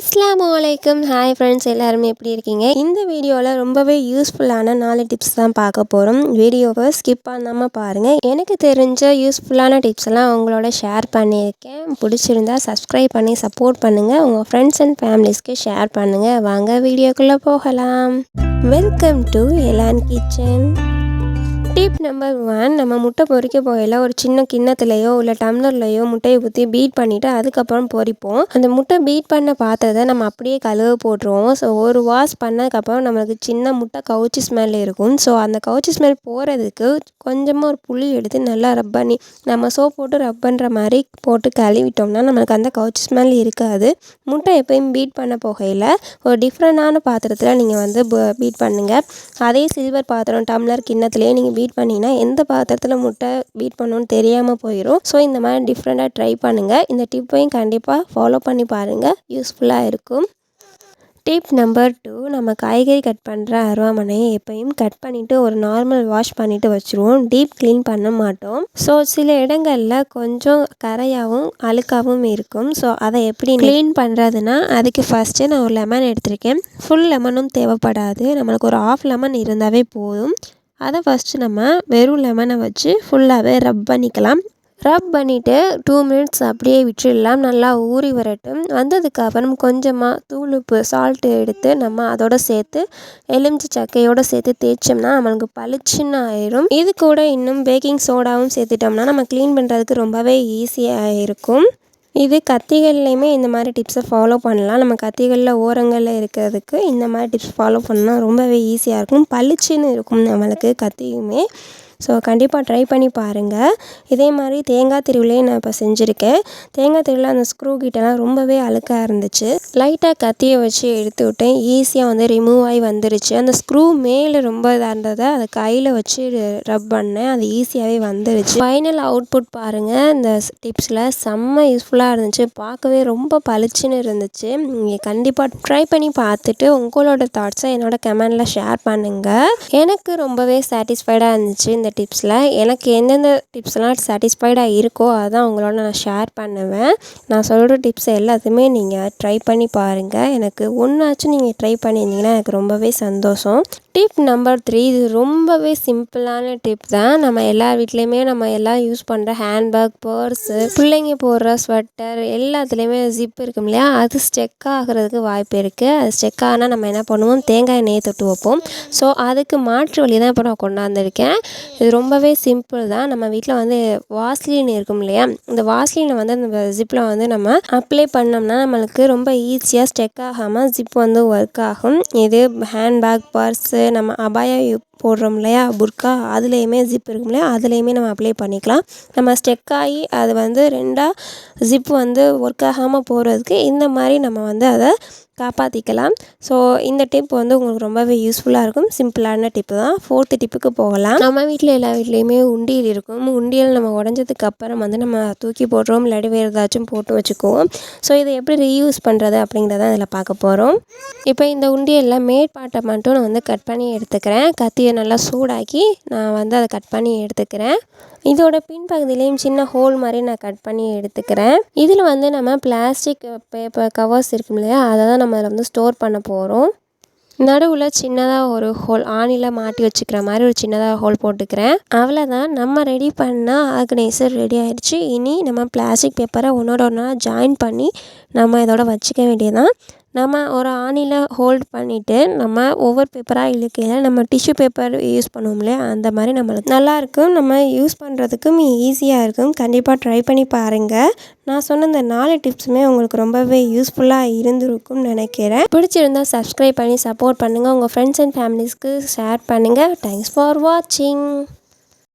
அஸ்லாம் வலைக்கம் hi friends எல்லாருமே எப்படி இருக்கீங்க? இந்த வீடியோவில் ரொம்பவே யூஸ்ஃபுல்லான நாலு டிப்ஸ் தான் பார்க்க போகிறோம் வீடியோவை ஸ்கிப் பண்ணாமல் பாருங்கள் எனக்கு தெரிஞ்ச யூஸ்ஃபுல்லான டிப்ஸ் எல்லாம் உங்களோட ஷேர் பண்ணியிருக்கேன். பிடிச்சிருந்தா சப்ஸ்கிரைப் பண்ணி சப்போர்ட் பண்ணுங்கள் உங்கள் ஃப்ரெண்ட்ஸ் அண்ட் ஃபேமிலிஸ்க்கு ஷேர் பண்ணுங்கள் வாங்க வீடியோக்குள்ளே போகலாம். Welcome to Elan kitchen tip number one நம்ம முட்டை பொறிக்க போகையில் ஒரு சின்ன கிண்ணத்துலையோ இல்லை டம்ளர்லையோ முட்டையை ஊற்றி பீட் பண்ணிவிட்டு அதுக்கப்புறம் பொறிப்போம் அந்த முட்டை பீட் பண்ண பாத்திரத்தை நம்ம அப்படியே கழுவ போட்டுருவோம். ஸோ ஒரு வாஷ் பண்ணதுக்கப்புறம் நம்மளுக்கு சின்ன முட்டை கவுச்சி ஸ்மெல் இருக்கும். ஸோ அந்த கவுச்சி ஸ்மெல் போகிறதுக்கு கொஞ்சமாக ஒரு புளி எடுத்து நல்லா ரப் பண்ணி நம்ம சோப் போட்டு ரப் பண்ணுற மாதிரி போட்டு கழுவிட்டோம்னா நம்மளுக்கு அந்த கவுச்சி ஸ்மெல் இருக்காது. முட்டை எப்பயும் பீட் பண்ண போகையில் ஒரு டிஃப்ரெண்டான பாத்திரத்தில் நீங்கள் வந்து பீட் பண்ணுங்கள் அதே சில்வர் பாத்திரம் டம்ளர் கிண்ணத்துலேயே நீங்கள் பீட் பண்ணிங்கன்னா எந்த பாத்திரத்தில் முட்டை பீட் பண்ணணும்னு தெரியாமல் போயிடும் ஸோ இந்த மாதிரி டிஃப்ரெண்ட்டாக ட்ரை பண்ணுங்கள் இந்த டிப்பையும் கண்டிப்பாக ஃபாலோ பண்ணி பாருங்கள் யூஸ்ஃபுல்லாக இருக்கும். டிப் நம்பர் டூ நம்ம காய்கறி கட் பண்ணுற அருவாமனையை எப்பயும் கட் பண்ணிவிட்டு ஒரு நார்மல் வாஷ் பண்ணிவிட்டு வச்சுருவோம். டீப் க்ளீன் பண்ண மாட்டோம். ஸோ சில இடங்களில் கொஞ்சம் கரையாகவும் அழுக்காகவும் இருக்கும். ஸோ அதை எப்படி க்ளீன் பண்ணுறதுனா அதுக்கு ஃபஸ்ட்டு நான் ஒரு லெமன் எடுத்திருக்கேன். ஃபுல் லெமனும் தேவைப்படாது. நம்மளுக்கு ஒரு ஆஃப் லெமன் இருந்தாவே போதும். அதை ஃபஸ்ட்டு நம்ம வெறும் லெமனை வச்சு ஃபுல்லாகவே ரப் பண்ணிக்கலாம். ரப் பண்ணிவிட்டு டூ மினிட்ஸ் அப்படியே விட்டுடலாம். நல்லா ஊறி வரட்டும். வந்ததுக்கப்புறம் கொஞ்சமாக தூள் உப்பு சால்ட்டு எடுத்து நம்ம அதோட சேர்த்து எலுமிச்சி சக்கையோடு சேர்த்து தேய்ச்சோம்னா நம்மளுக்கு பளிச்சுன்னு ஆயிரும். இது கூட இன்னும் பேக்கிங் சோடாவும் சேர்த்துட்டோம்னா நம்ம க்ளீன் பண்ணுறதுக்கு ரொம்பவே ஈஸியாக இருக்கும். இது கத்திகள்லையுமே இந்த மாதிரி டிப்ஸை ஃபாலோ பண்ணலாம். நம்ம கத்திகளில் ஓரங்களில் இருக்கிறதுக்கு இந்த மாதிரி டிப்ஸ் ஃபாலோ பண்ணால் ரொம்பவே ஈஸியாக இருக்கும். பளிச்சுன்னு இருக்கும் நம்மளுக்கு கத்தியுமே ஸோ கண்டிப்பாக ட்ரை பண்ணி பாருங்கள் இதே மாதிரி தேங்காய் திருவிலையும் நான் இப்போ செஞ்சுருக்கேன். தேங்காய் திருவிழா அந்த ஸ்க்ரூ கிட்டலாம் ரொம்பவே அழுக்காக இருந்துச்சு. லைட்டாக கத்தியை வச்சு எடுத்து விட்டேன். ஈஸியாக வந்து ரிமூவ் ஆகி வந்துருச்சு. அந்த ஸ்க்ரூ மேலே ரொம்ப இதாக இருந்ததை அதை கையில் வச்சு ரப் பண்ணேன். அது ஈஸியாகவே வந்துருச்சு. ஃபைனல் அவுட்புட் பாருங்கள் இந்த டிப்ஸில் செம்ம யூஸ்ஃபுல்லாக இருந்துச்சு. பார்க்கவே ரொம்ப பளிச்சுன்னு இருந்துச்சு. நீங்கள் கண்டிப்பாக ட்ரை பண்ணி பார்த்துட்டு உங்களோட தாட்ஸை என்னோட கமெண்டில் ஷேர் பண்ணுங்கள் எனக்கு ரொம்பவே சாட்டிஸ்ஃபைடாக இருந்துச்சு இந்த டிப்ஸில் எனக்கு எந்தெந்த டிப்ஸ்லாம் சாட்டிஸ்ஃபைடாக இருக்கோ அதான் உங்களோட நான் ஷேர் பண்ணுவேன். நான் சொல்கிற டிப்ஸ் எல்லாத்தையுமே நீங்கள் ட்ரை பண்ணி பாருங்கள் எனக்கு ஒன்றாச்சும் நீங்கள் ட்ரை பண்ணியிருந்தீங்கன்னா எனக்கு ரொம்பவே சந்தோஷம். டிப் நம்பர் த்ரீ இது ரொம்பவே சிம்பிளான டிப் தான். நம்ம எல்லார் வீட்லேயுமே நம்ம எல்லாம் யூஸ் பண்ணுற ஹேண்ட்பேக் பர்ஸு பிள்ளைங்க போடுற ஸ்வெட்டர் எல்லாத்துலேயுமே ஜிப் இருக்கும் இல்லையா? அது ஸ்டெக் ஆகிறதுக்கு வாய்ப்பு இருக்குது அது ஸ்டெக் ஆனால் நம்ம என்ன பண்ணுவோம்? தேங்காய் எண்ணெயை தொட்டு வைப்போம். ஸோ அதுக்கு மாற்று வழி தான் இப்போ நான் கொண்டாந்துருக்கேன். இது ரொம்பவே சிம்பிள் தான். நம்ம வீட்டில் வந்து வாஸ்லின் இருக்கும் இல்லையா? இந்த வாஸ்லினை வந்து அந்த ஜிப்பில் வந்து நம்ம அப்ளை பண்ணோம்னா நம்மளுக்கு ரொம்ப ஈஸியாக ஸ்டெக் ஆகாமல் ஜிப் வந்து ஒர்க் ஆகும். இது ஹேண்ட்பேக் பர்ஸு நம்ம அபாயா போடுறோம் இல்லையா? புர்கா அதுலேயுமே ஜிப் இருக்கும் இல்லையா? அதுலேயுமே நம்ம அப்ளை பண்ணிக்கலாம். நம்ம ஸ்டெக் ஆகி அது வந்து ரெண்டாக ஜிப் வந்து ஒர்க் ஆகாமல் போகிறதுக்கு இந்த மாதிரி நம்ம வந்து அதை காப்பாற்றிக்கலாம் ஸோ இந்த டிப் வந்து உங்களுக்கு ரொம்பவே யூஸ்ஃபுல்லாக இருக்கும். சிம்பிளான டிப்பு தான். ஃபோர்த்து டிப்புக்கு போகலாம். நம்ம வீட்டில் எல்லா வீட்லேயுமே உண்டியல் இருக்கும். உண்டியல் நம்ம உடஞ்சதுக்கு அப்புறம் வந்து நம்ம தூக்கி போடுறோம். இல்லாட்டி வேறு ஏதாச்சும் போட்டு வச்சுக்குவோம். ஸோ இதை எப்படி ரீயூஸ் பண்ணுறது அப்படிங்கிறத இதில் பார்க்க போகிறோம் இப்போ இந்த உண்டியலில் மேற்பாட்டை மட்டும் நான் வந்து கட் பண்ணி எடுத்துக்கிறேன். கத்தியை நல்லா சூடாக்கி நான் வந்து அதை கட் பண்ணி எடுத்துக்கிறேன். இதோட பின்பகுதியிலையும் சின்ன ஹோல் மாதிரி நான் கட் பண்ணி எடுத்துக்கிறேன். இதில் வந்து நம்ம பிளாஸ்டிக் பேப்பர் கவர்ஸ் இருக்கும் இல்லையா? அதை தான் நம்ம அதில் வந்து ஸ்டோர் பண்ண போகிறோம் நடுவில் சின்னதாக ஒரு ஹோல் ஆணியில் மாட்டி வச்சுக்கிற மாதிரி ஒரு சின்னதாக ஹோல் போட்டுக்கிறேன். அவ்வளோதான் நம்ம ரெடி பண்ணால் ஆர்கனைசர் ரெடி ஆகிடுச்சு இனி நம்ம பிளாஸ்டிக் பேப்பரை ஒன்றோட ஒன்றா ஜாயின் பண்ணி நம்ம இதோட வச்சுக்க வேண்டியதான் நம்ம ஒரு ஆணியில் ஹோல்ட் பண்ணிவிட்டு நம்ம ஒவ்வொரு பேப்பராக இழுக்கையில் நம்ம டிஷ்யூ பேப்பர் யூஸ் பண்ணுவோம் இல்லையா? அந்த மாதிரி நம்மளுக்கு நல்லாயிருக்கும் நம்ம யூஸ் பண்ணுறதுக்கும் ஈஸியாக இருக்கும். கண்டிப்பாக ட்ரை பண்ணி பாருங்கள் நான் சொன்ன இந்த நாலு டிப்ஸுமே உங்களுக்கு ரொம்பவே யூஸ்ஃபுல்லாக இருந்திருக்கும்னு நினைக்கிறேன். பிடிச்சிருந்தால் சப்ஸ்கிரைப் பண்ணி சப்போர்ட் பண்ணுங்கள் உங்கள் ஃப்ரெண்ட்ஸ் அண்ட் ஃபேமிலிஸ்க்கு ஷேர் பண்ணுங்கள் தேங்க்ஸ் ஃபார் வாட்சிங்